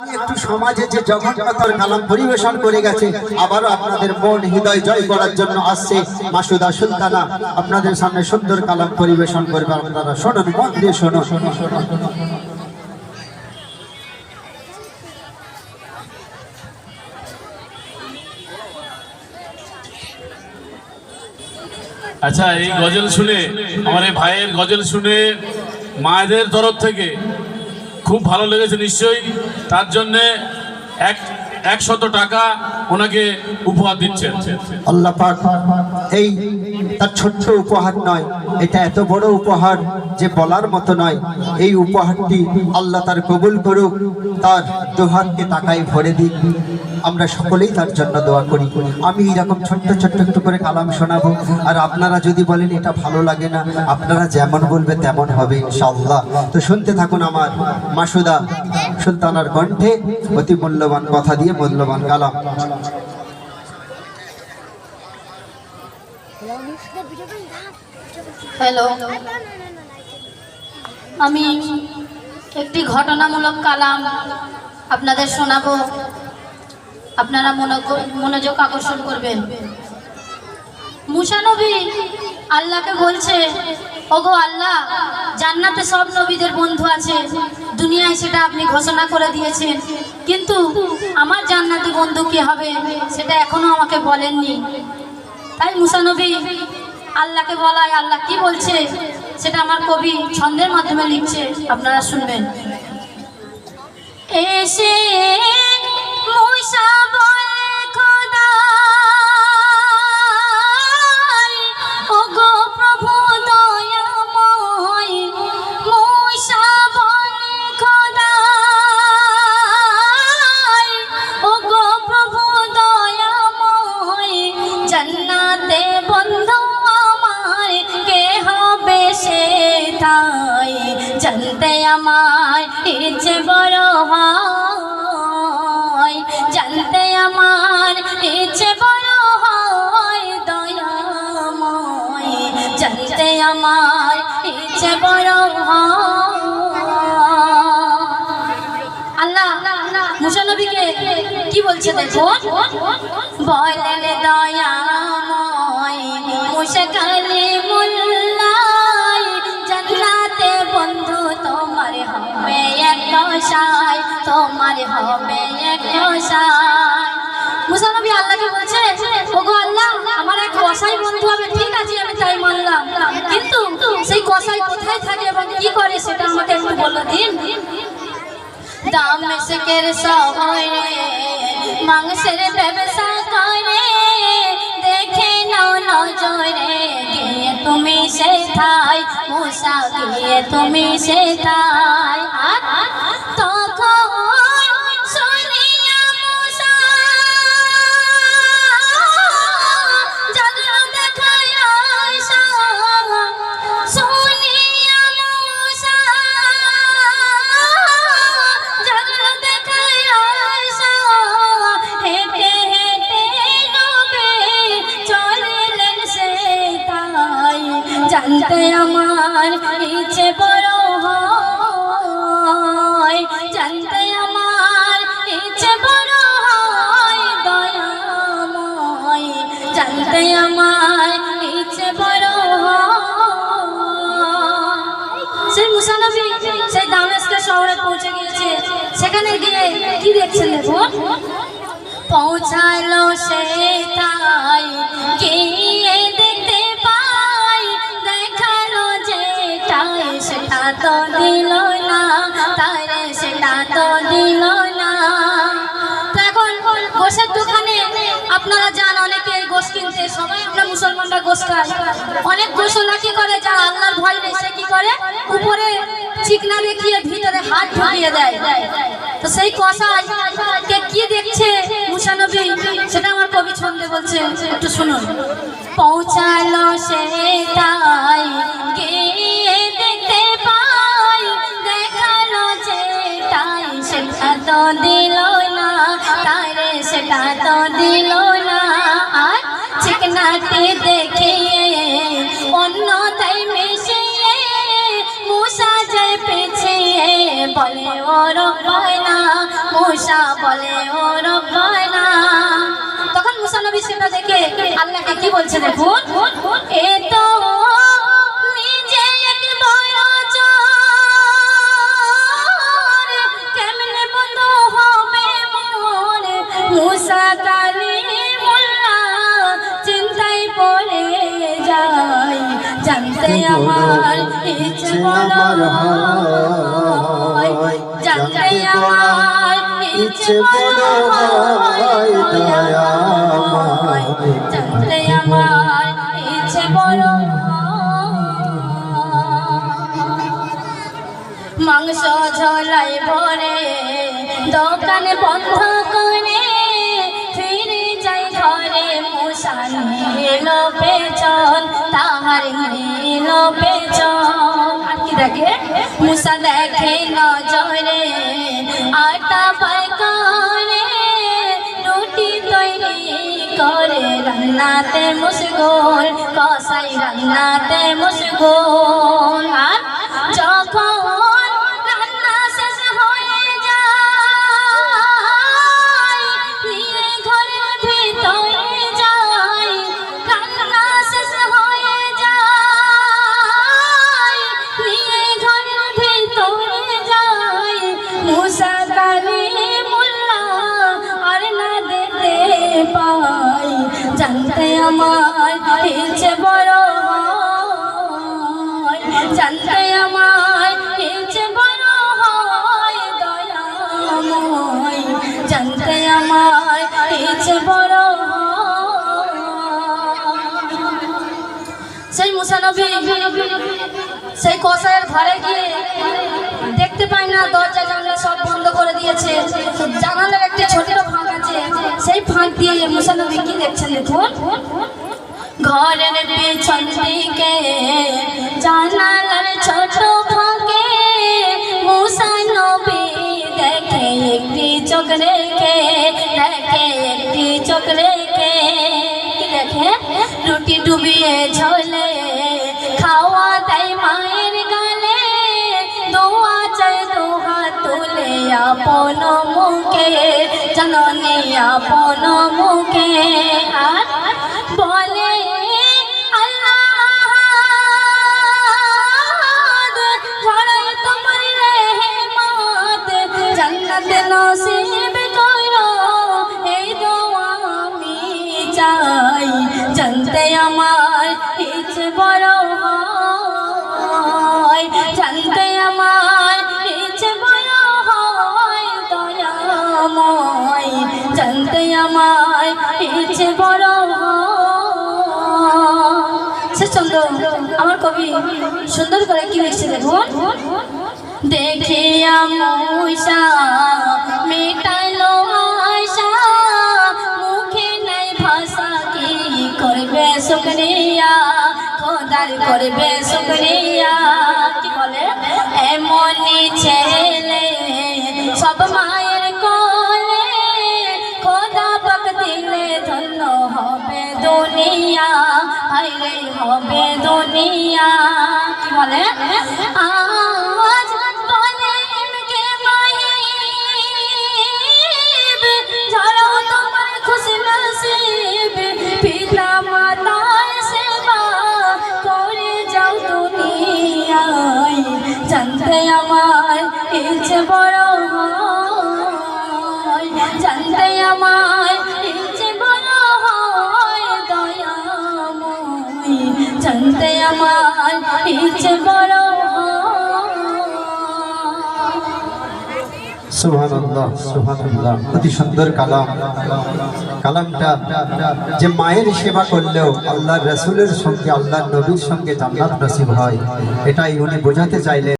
একটু সমাজে যে জঘন্যতার কালাম পরিবেশন করে গেছে, আবারও আপনাদের মন হৃদয় জয় করার জন্য আসছে মাসুদা সুলতানা। আপনাদের সামনে সুন্দর কালাম পরিবেশন করবে আপনারা। শোনুন, মন দিয়ে শোনো শোনো শোনো আচ্ছা এই গজল শুনে আমার এই ভাইয়ের গজল শুনে মায়েদের তরফ থেকে খুব ভালো লেগেছে নিশ্চয়ই। তার জন্যে এক একশত টাকা ওনাকে উপহার দিচ্ছেন। আল্লাহ এই তার ছোট্ট উপহার নয় এটা এত বড় উপহার যে বলার মতো নয়। এই উপহারটি আল্লাহ তার কবুল করুক, তার দুহাতকে টাকায় ভরে দিক। আমরা সকলেই তার জন্য দোয়া করি। আমি এরকম ছোট্ট ছোট্ট একটু করে কালাম শোনাবো। আর আপনারা যদি বলেন, এটা ভালো লাগে না, আপনারা যেমন বলবে তেমন হবে, ইনশাআল্লাহ। তো শুনতে থাকুন আমার মাসুদা সুলতানার কণ্ঠে অতি মূল্যবান কথা দিয়ে মূল্যবান কালাম। হ্যালো আমি একটি ঘটনামূলক কালাম আপনাদের শোনাবো। আপনারা মনোযোগ আকর্ষণ করবেন। মুসানবী আল্লাহকে বলছে, ওগো আল্লাহ, জান্নাতে সব নবীদের বন্ধু আছে। দুনিয়ায় সেটা আপনি ঘোষণা করে দিয়েছেন। কিন্তু আমার জান্নাতি বন্ধু কি হবে সেটা এখনও আমাকে বলেননি। তাই মুসানবী আল্লাহকে বলাই আল্লাহ কি বলছে? সেটা আমার কবি ছন্দের মাধ্যমে লিখছে আপনারা শুনবেন। এসে আমার ইচ্ছে বড় হয়, জানতে আমার ইচ্ছে বড় হয় দয়াময়, জানতে আমার ইচ্ছে বড় হয়। আল্লাহ, মুসানবীকে কি বলছে দেখুন? বলেন দয়াময় মুশকালে মুল্লাই হবে এক আল্লাহকে বলছে কসাই বন্ধু ঠিক আছে, আমি তাই মানলাম। কিন্তু সেই কসাই কোথায় কি করে, সেটা আমাকে একটু বলে দিন। দামেস্কের শহরে মাংসের ব্যবসা করে। দেখে তুমি সেথায়। মুসা, গিয়ে তুমি সেথায়। তখন জানতে আমার ইচ্ছে বড় হয়। জানতে আমার ইচ্ছে বড় হয়, দয়াময়। জানতে আমার ইচ্ছে বড় সেই মুসানবী সেই দামেস্কের শহরে পৌঁছে গিয়েছে। সেখানে গিয়ে কি দেখছেন দেখুন পৌঁছালো সে তাই। গিয়ে তো দিল না তারে সেটা তো দিল না এখন গোসের দোকানে আপনারা যান, অনেকে গোস কিনতে, সবাই আমরা মুসলমানরা গোস খাই অনেক গোসলা কি করে যা আল্লাহর ভয় নেই, সে কি করে? উপরে চিকনা দেখিয়ে ভিতরে হাত ঢুকিয়ে দেয়। তো সেই কষাই কে কি দেখছে? মুসানবী, সেটা আমার কবি ছন্দে বলছে, একটু শুনুন। পৌঁছালো সে তাই গিয়ে তো দিল না, তারে সেটা তো দিল না। আর চিকনাটি দেখিয়ে অন্য তাই মিশিয়ে মূষা যায় পেছিয়ে বলে ওর না মূষা বলে ও রব্বানা তখন মুসা নবী সেটা দেখে আল্লাহকে কি বলছে দেখুন এ তো জানতে আমার ইচ্ছে হয় জানতে আমার ইচ্ছে হয়। জানতে আমার ইচ্ছে মাংস ঝোলাই ভরে দোকান বন্ধ করে ফিরে যাই ঘরে মশা এলো পেছন তাহার এলো পেচ কি দেখে? মুসা দেখে নজরে। আটা পায় করে, রুটি তৈরি করে। রান্নাতে মুসগোল, কসাই রান্নাতে মুসগোল। আর জানতে আমার ইচ্ছে বড় জানতে আমার ইচ্ছে বড় দয়াময়। জানতে আমার ইচ্ছে বড় সেই মুসানবী, সেই কষায়ের ঘরে গিয়ে দেখতে পাই না, দরজা জানলা সব বন্ধ করে দিয়েছে। জানালার একটি ছোট ফাঁক আছে সেই ফাঁক দিয়ে মুসানবী কি দেখছেন দেখুন। ঘরের পেছন দিকে, জানালার ছোট ফাঁকে মুসানবী দেখে একটি চোখ রেখে, দেখে একটি চোখ রেখে। কি দেখে? রুটি ডুবিয়ে ঝোলে আপন মুখে, জননী আপন মুখে। আর বলে নসিব করো, এই দোয়া আমি চাই। জানতে আমার বড় সে আমার কবি সুন্দর করে কি লিখছে দেখুন? আশা মুখে নাই ভাষা করবে শুক্রিয়া করবে কি বলে? এমনই ছেলে, সব মায়ের ধন্য হবে দুনিয়া হাইরে হবে দুনিয়া। কি বলে? আজ অতি সুন্দর কালাম। যে মায়ের সেবা করলেও আল্লাহ রসুলের সঙ্গে আল্লাহ নবীর সঙ্গে জান্নাত নসিব হয়, এটাই উনি বোঝাতে চাইলেন।